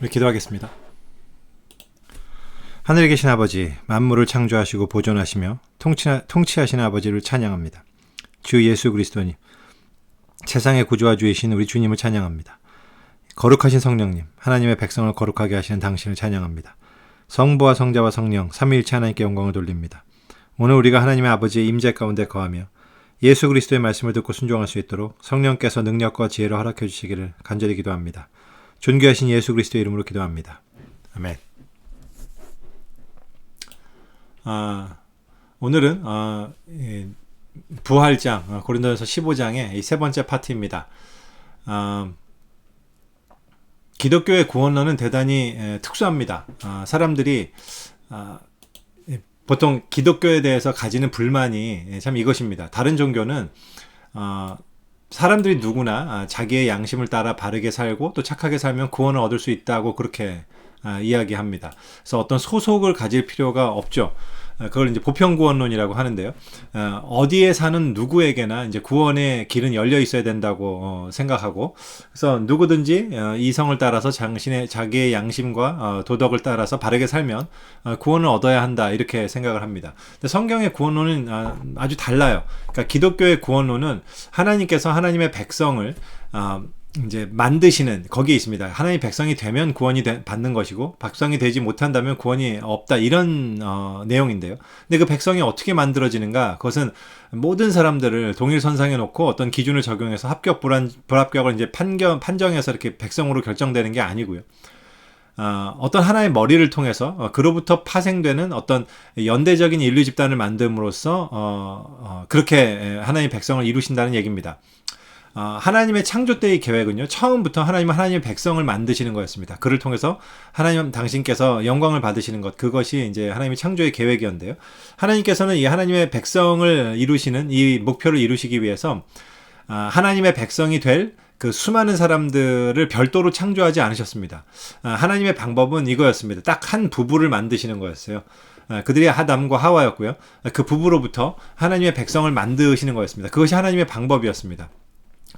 우리 기도하겠습니다. 하늘에 계신 아버지, 만물을 창조하시고 보존하시며 통치, 통치 하시는 아버지를 찬양합니다. 주 예수 그리스도님, 세상의 구주와 주이신 우리 주님을 찬양합니다. 거룩하신 성령님, 하나님의 백성을 거룩하게 하시는 당신을 찬양합니다. 성부와 성자와 성령, 삼위일체 하나님께 영광을 돌립니다. 오늘 우리가 하나님의 아버지의 임재 가운데 거하며 예수 그리스도의 말씀을 듣고 순종할 수 있도록 성령께서 능력과 지혜를 허락해 주시기를 간절히 기도합니다. 존귀하신 예수 그리스도의 이름으로 기도합니다. 아멘. 아, 오늘은 아, 예, 부활장 아, 고린도전서 15장의 세 번째 파트입니다. 아, 기독교의 구원론은 대단히 에, 특수합니다. 아, 사람들이 아, 예, 보통 기독교에 대해서 가지는 불만이 예, 참 이것입니다. 다른 종교는 어, 사람들이 누구나 아, 자기의 양심을 따라 바르게 살고 또 착하게 살면 구원을 얻을 수 있다고 그렇게 아, 이야기합니다. 그래서 어떤 소속을 가질 필요가 없죠. 아, 그걸 이제 보편 구원론이라고 하는데요. 어디에 사는 누구에게나 이제 구원의 길은 열려 있어야 된다고 어, 생각하고, 그래서 누구든지 어, 이성을 따라서 당신의 자기의 양심과 어, 도덕을 따라서 바르게 살면 구원을 얻어야 한다 이렇게 생각을 합니다. 성경의 구원론은 아주 달라요. 그러니까 기독교의 구원론은 하나님께서 하나님의 백성을 이제 만드시는 거기에 있습니다. 하나님 백성이 되면 구원이 되, 받는 것이고 백성이 되지 못한다면 구원이 없다 이런 어, 내용인데요. 근데 그 백성이 어떻게 만들어지는가? 그것은 모든 사람들을 동일 선상에 놓고 어떤 기준을 적용해서 합격 불안 불합격을 이제 판결 판정해서 이렇게 백성으로 결정되는 게 아니고요. 어, 어떤 하나의 머리를 통해서 어, 그로부터 파생되는 어떤 연대적인 인류 집단을 만듦으로써 어, 어, 그렇게 하나님의 백성을 이루신다는 얘기입니다. 어, 하나님의 창조 때의 계획은요, 처음부터 하나님은 하나님의 백성을 만드시는 거였습니다. 그를 통해서 하나님 당신께서 영광을 받으시는 것, 그것이 이제 하나님의 창조의 계획이었는데요. 하나님께서는 이 하나님의 백성을 이루시는 이 목표를 이루시기 위해서 어, 하나님의 백성이 될 그 수많은 사람들을 별도로 창조하지 않으셨습니다. 어, 하나님의 방법은 이거였습니다. 딱 한 부부를 만드시는 거였어요. 그들이 하담과 하와였고요. 그 부부로부터 하나님의 백성을 만드시는 거였습니다. 그것이 하나님의 방법이었습니다.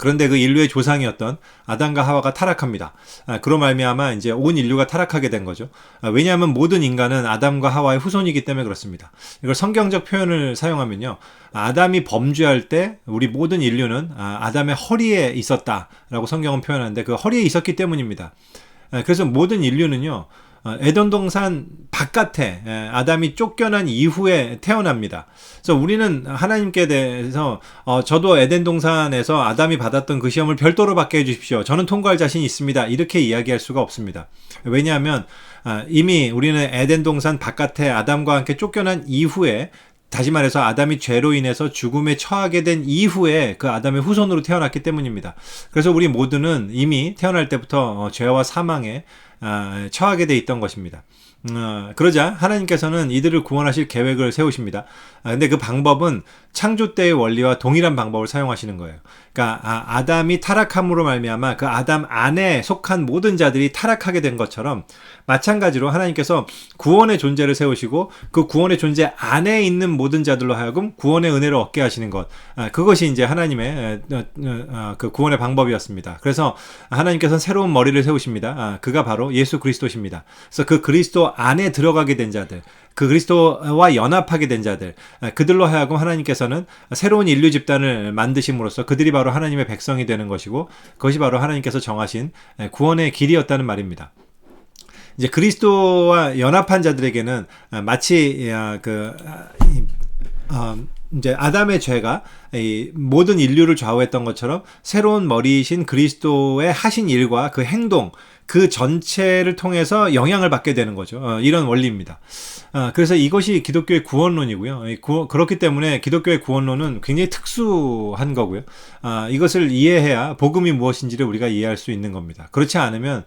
그런데 그 인류의 조상이었던 아담과 하와가 타락합니다. 아, 그로 말미암아 이제 온 인류가 타락하게 된 거죠. 아, 왜냐하면 모든 인간은 아담과 하와의 후손이기 때문에 그렇습니다. 이걸 성경적 표현을 사용하면요. 아담이 범죄할 때 우리 모든 인류는 아, 아담의 허리에 있었다라고 성경은 표현하는데 그 허리에 있었기 때문입니다. 아, 그래서 모든 인류는요. 어, 에덴 동산 바깥에 아담이 쫓겨난 이후에 태어납니다. 그래서 우리는 하나님께 대해서 어, 저도 에덴 동산에서 아담이 받았던 그 시험을 별도로 받게 해주십시오. 저는 통과할 자신이 있습니다. 이렇게 이야기할 수가 없습니다. 왜냐하면 아, 이미 우리는 에덴 동산 바깥에 아담과 함께 쫓겨난 이후에 다시 말해서 아담이 죄로 인해서 죽음에 처하게 된 이후에 그 아담의 후손으로 태어났기 때문입니다. 그래서 우리 모두는 이미 태어날 때부터 어, 죄와 사망에 아, 처하게 돼 있던 것입니다. 어, 그러자 하나님께서는 이들을 구원하실 계획을 세우십니다. 아, 근데 그 방법은 창조 때의 원리와 동일한 방법을 사용하시는 거예요. 그러니까 아, 아담이 타락함으로 말미암아 그 아담 안에 속한 모든 자들이 타락하게 된 것처럼 마찬가지로 하나님께서 구원의 존재를 세우시고 그 구원의 존재 안에 있는 모든 자들로 하여금 구원의 은혜를 얻게 하시는 것. 아, 그것이 이제 하나님의 어, 어, 어, 그 구원의 방법이었습니다. 그래서 하나님께서는 새로운 머리를 세우십니다. 아, 그가 바로 예수 그리스도십니다. 그래서 그 그리스도 안에 들어가게 된 자들, 그 그리스도와 연합하게 된 자들, 그들로 하여금 하나님께서는 새로운 인류 집단을 만드심으로써 그들이 바로 하나님의 백성이 되는 것이고 그것이 바로 하나님께서 정하신 구원의 길이었다는 말입니다. 이제 그리스도와 연합한 자들에게는 마치 그 어, 이제 아담의 죄가 이 모든 인류를 좌우했던 것처럼 새로운 머리이신 그리스도의 하신 일과 그 행동 그 전체를 통해서 영향을 받게 되는 거죠. 어, 이런 원리입니다. 어, 그래서 이것이 기독교의 구원론이고요. 구, 그렇기 때문에 기독교의 구원론은 굉장히 특수한 거고요. 어, 이것을 이해해야 복음이 무엇인지를 우리가 이해할 수 있는 겁니다. 그렇지 않으면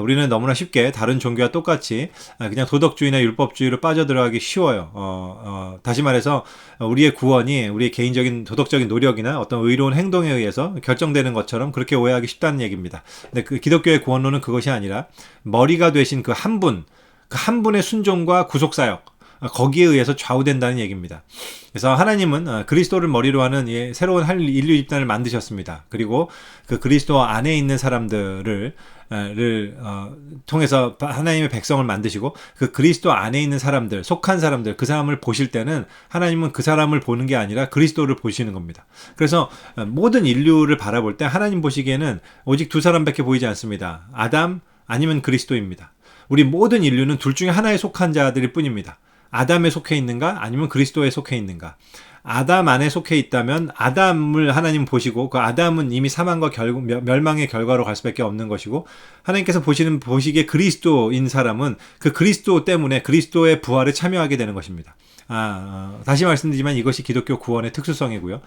우리는 너무나 쉽게 다른 종교와 똑같이 그냥 도덕주의나 율법주의로 빠져들어가기 쉬워요. 어, 어, 다시 말해서 우리의 구원이 우리의 개인적인 도덕적인 노력이나 어떤 의로운 행동에 의해서 결정되는 것처럼 그렇게 오해하기 쉽다는 얘기입니다. 근데 그 기독교의 구원론은 그것이 아니라 머리가 되신 그 한 분, 그 한 분의 순종과 구속사역, 거기에 의해서 좌우된다는 얘기입니다. 그래서 하나님은 어, 그리스도를 머리로 하는 예, 새로운 한 인류 집단을 만드셨습니다. 그리고 그 그리스도 안에 있는 사람들을 를 어, 통해서 하나님의 백성을 만드시고 그 그리스도 안에 있는 사람들 속한 사람들 그 사람을 보실 때는 하나님은 그 사람을 보는 게 아니라 그리스도를 보시는 겁니다. 그래서 어, 모든 인류를 바라볼 때 하나님 보시기에는 오직 두 사람밖에 보이지 않습니다. 아담 아니면 그리스도입니다. 우리 모든 인류는 둘 중에 하나에 속한 자들일 뿐입니다. 아담에 속해 있는가 아니면 그리스도에 속해 있는가. 아담 안에 속해 있다면 아담을 하나님 보시고 그 아담은 이미 사망과 결국 멸망의 결과로 갈 수밖에 없는 것이고 하나님께서 보시는 보시기에 그리스도인 사람은 그 그리스도 때문에 그리스도의 부활에 참여하게 되는 것입니다. 아, 어, 다시 말씀드리지만 이것이 기독교 구원의 특수성이고요.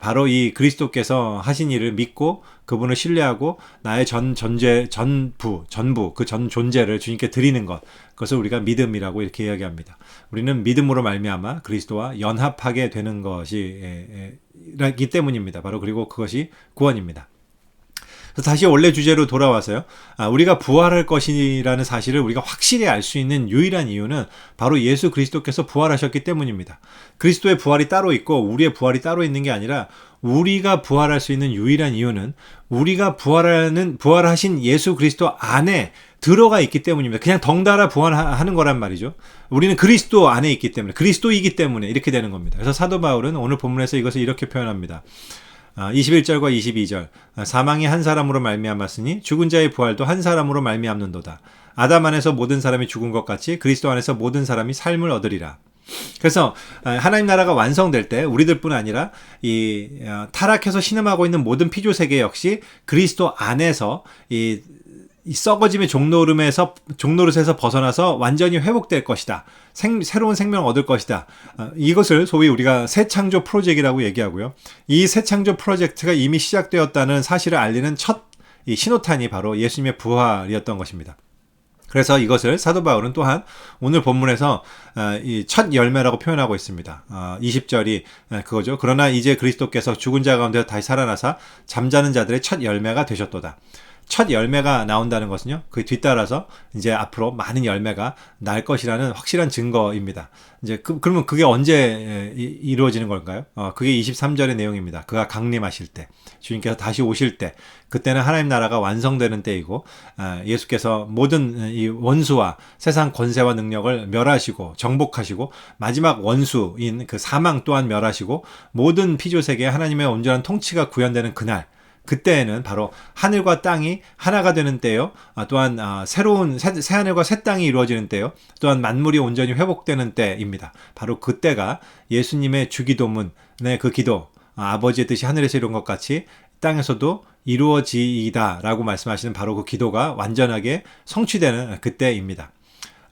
바로 이 그리스도께서 하신 일을 믿고 그분을 신뢰하고 나의 전 전제 전부 전부 그 전 존재를 주님께 드리는 것 그것을 우리가 믿음이라고 이렇게 이야기합니다. 우리는 믿음으로 말미암아 그리스도와 연합하게 되는 것이기 때문입니다. 바로 그리고 그것이 구원입니다. 다시 원래 주제로 돌아와서요. 아, 우리가 부활할 것이라는 사실을 우리가 확실히 알 수 있는 유일한 이유는 바로 예수 그리스도께서 부활하셨기 때문입니다. 그리스도의 부활이 따로 있고 우리의 부활이 따로 있는 게 아니라 우리가 부활할 수 있는 유일한 이유는 우리가 부활하는 부활하신 예수 그리스도 안에 들어가 있기 때문입니다. 그냥 덩달아 부활하는 거란 말이죠. 우리는 그리스도 안에 있기 때문에 그리스도이기 때문에 이렇게 되는 겁니다. 그래서 사도 바울은 오늘 본문에서 이것을 이렇게 표현합니다. 21절과 아, 22절 아, 사망이 한 사람으로 말미암았으니 죽은 자의 부활도 한 사람으로 말미암는도다. 아담 안에서 모든 사람이 죽은 것 같이 그리스도 안에서 모든 사람이 삶을 얻으리라. 그래서 아, 하나님 나라가 완성될 때 우리들뿐 아니라 이 어, 타락해서 신음하고 있는 모든 피조 세계 역시 그리스도 안에서 이 이 썩어짐의 종노름에서 종노릇에서 벗어나서 완전히 회복될 것이다. 생, 새로운 생명을 얻을 것이다. 어, 이것을 소위 우리가 새 창조 프로젝트라고 얘기하고요. 이 새 창조 프로젝트가 이미 시작되었다는 사실을 알리는 첫이 신호탄이 바로 예수님의 부활이었던 것입니다. 그래서 이것을 사도 바울은 또한 오늘 본문에서 어, 이첫 열매라고 표현하고 있습니다. 20절이 어, 그거죠. 그러나 이제 그리스도께서 죽은 자 가운데 다시 살아나사 잠자는 자들의 첫 열매가 되셨도다. 첫 열매가 나온다는 것은요. 그 뒤따라서 이제 앞으로 많은 열매가 날 것이라는 확실한 증거입니다. 이제 그, 그러면 그게 언제 이루어지는 걸까요? 어, 그게 23절의 내용입니다. 그가 강림하실 때, 주님께서 다시 오실 때, 그때는 하나님 나라가 완성되는 때이고, 아, 예수께서 모든 이 원수와 세상 권세와 능력을 멸하시고 정복하시고 마지막 원수인 그 사망 또한 멸하시고 모든 피조 세계에 하나님의 온전한 통치가 구현되는 그날. 그때에는 바로 하늘과 땅이 하나가 되는 때요. 아, 또한 아, 새로운 새, 새 하늘과 새 땅이 이루어지는 때요. 또한 만물이 온전히 회복되는 때입니다. 바로 그때가 예수님의 주기도문의 그 기도 아, 아버지의 뜻이 하늘에서 이룬 것 같이 땅에서도 이루어지이다라고 말씀하시는 바로 그 기도가 완전하게 성취되는 그때입니다.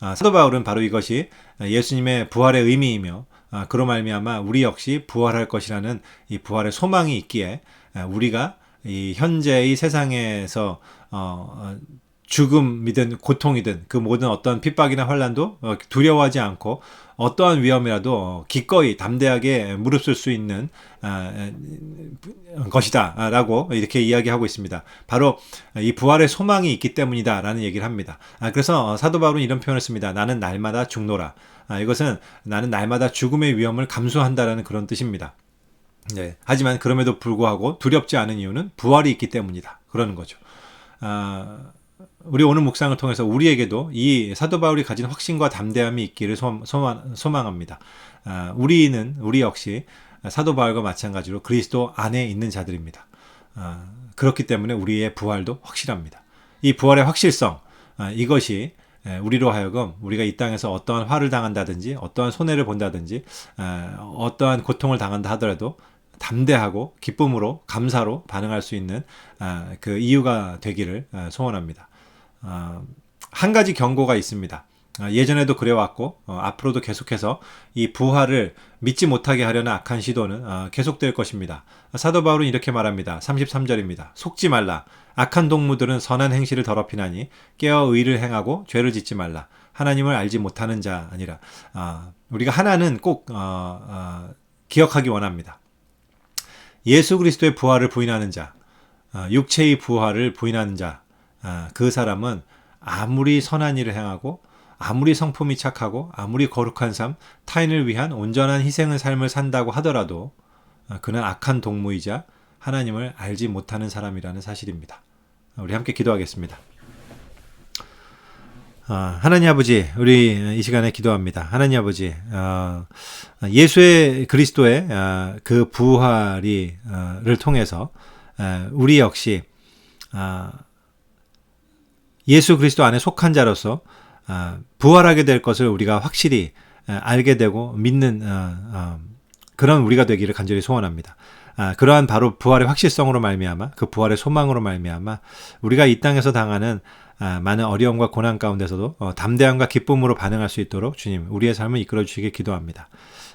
아, 사도 바울은 바로 이것이 예수님의 부활의 의미이며 아, 그로 말미암아 우리 역시 부활할 것이라는 이 부활의 소망이 있기에 우리가 이 현재의 세상에서 어, 어, 죽음이든 고통이든 그 모든 어떤 핍박이나 환란도 어, 두려워하지 않고 어떠한 위험이라도 어, 기꺼이 담대하게 무릅쓸 수 있는 아, 것이다라고 이렇게 이야기하고 있습니다. 바로 이 부활의 소망이 있기 때문이다라는 얘기를 합니다. 아, 그래서 사도 바울은 이런 표현을 씁니다. 나는 날마다 죽노라. 아, 이것은 나는 날마다 죽음의 위험을 감수한다라는 그런 뜻입니다. 네. 하지만 그럼에도 불구하고 두렵지 않은 이유는 부활이 있기 때문이다. 그러는 거죠. 아, 우리 오늘 묵상을 통해서 우리에게도 이 사도 바울이 가진 확신과 담대함이 있기를 소망, 합니다 아, 우리는 우리 역시 사도 바울과 마찬가지로 그리스도 안에 있는 자들입니다. 아, 그렇기 때문에 우리의 부활도 확실합니다. 이 부활의 확실성 아, 이것이 우리로 하여금 우리가 이 땅에서 어떠한 화를 당한다든지 어떠한 손해를 본다든지 어떠한 고통을 당한다 하더라도 담대하고 기쁨으로 감사로 반응할 수 있는 아, 그 이유가 되기를 아, 소원합니다. 아, 한 가지 경고가 있습니다. 예전에도 그래왔고 어, 앞으로도 계속해서 이 부활을 믿지 못하게 하려는 악한 시도는 계속될 것입니다. 사도 바울은 이렇게 말합니다. 33절입니다. 속지 말라. 악한 동무들은 선한 행실을 더럽히나니 깨어 의를 행하고 죄를 짓지 말라. 하나님을 알지 못하는 자 아니라 우리가 하나는 꼭 어, 어, 기억하기 원합니다. 예수 그리스도의 부활을 부인하는 자, 어, 육체의 부활을 부인하는 자, 어, 그 사람은 아무리 선한 일을 행하고 아무리 성품이 착하고 아무리 거룩한 삶, 타인을 위한 온전한 희생의 삶을 산다고 하더라도 어, 그는 악한 동무이자 하나님을 알지 못하는 사람이라는 사실입니다. 우리 함께 기도하겠습니다. 아, 하나님 아버지, 우리 이 시간에 기도합니다. 하나님 아버지, 어, 예수의 그리스도의 어, 그 부활이를 통해서 어, 우리 역시 아, 예수 그리스도 안에 속한 자로서 아, 부활하게 될 것을 우리가 확실히 아, 알게 되고 믿는 어, 어, 그런 우리가 되기를 간절히 소원합니다. 아, 그러한 바로 부활의 확실성으로 말미암아 그 부활의 소망으로 말미암아 우리가 이 땅에서 당하는 아, 많은 어려움과 고난 가운데서도 어, 담대함과 기쁨으로 반응할 수 있도록 주님 우리의 삶을 이끌어 주시길 기도합니다.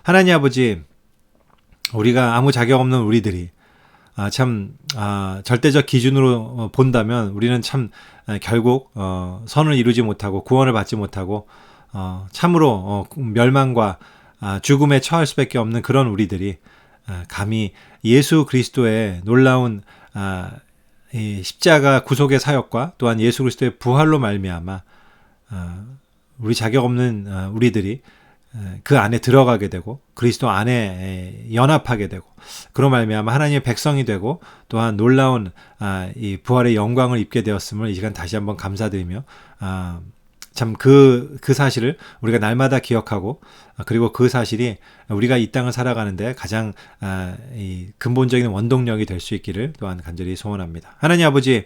하나님 아버지 우리가 아무 자격 없는 우리들이 아, 참 아, 절대적 기준으로 어, 본다면 우리는 참 아, 결국 어, 선을 이루지 못하고 구원을 받지 못하고 어, 참으로 어, 멸망과 아, 죽음에 처할 수밖에 없는 그런 우리들이 아, 감히 예수 그리스도의 놀라운 아, 이 십자가 구속의 사역과 또한 예수 그리스도의 부활로 말미암아 아, 우리 자격 없는 아, 우리들이 에, 그 안에 들어가게 되고 그리스도 안에 에, 연합하게 되고 그로 말미암아 하나님의 백성이 되고 또한 놀라운 아, 이 부활의 영광을 입게 되었음을 이 시간 다시 한번 감사드리며 아, 참 그 그 사실을 우리가 날마다 기억하고 아, 그리고 그 사실이 우리가 이 땅을 살아가는데 가장 아, 이 근본적인 원동력이 될 수 있기를 또한 간절히 소원합니다. 하나님 아버지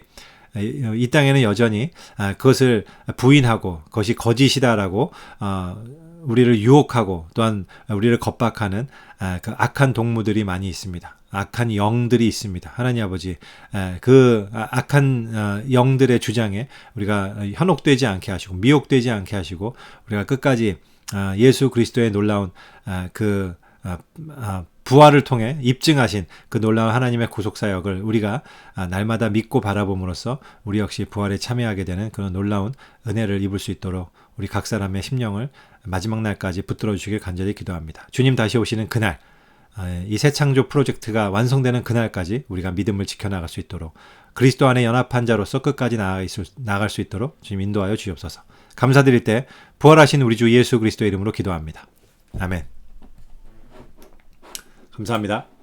이이 땅에는 여전히 아, 그것을 부인하고 그것이 거짓이다라고 어, 우리를 유혹하고 또한 우리를 겁박하는 아, 그 악한 동무들이 많이 있습니다. 악한 영들이 있습니다. 하나님 아버지, 에, 그 아, 악한 어, 영들의 주장에 우리가 현혹되지 않게 하시고 미혹되지 않게 하시고 우리가 끝까지 아, 예수 그리스도의 놀라운 아, 그 부활을 통해 입증하신 그 놀라운 하나님의 구속 사역을 우리가 아, 날마다 믿고 바라봄으로써 우리 역시 부활에 참여하게 되는 그런 놀라운 은혜를 입을 수 있도록 우리 각 사람의 심령을 마지막 날까지 붙들어 주시길 간절히 기도합니다. 주님 다시 오시는 그날 아, 이 새 창조 프로젝트가 완성되는 그날까지 우리가 믿음을 지켜나갈 수 있도록 그리스도 안에 연합한 자로서 끝까지 나아가 있을, 나갈 수 있도록 주님 인도하여 주옵소서. 감사드릴 때 부활하신 우리 주 예수 그리스도의 이름으로 기도합니다. 아멘. 감사합니다.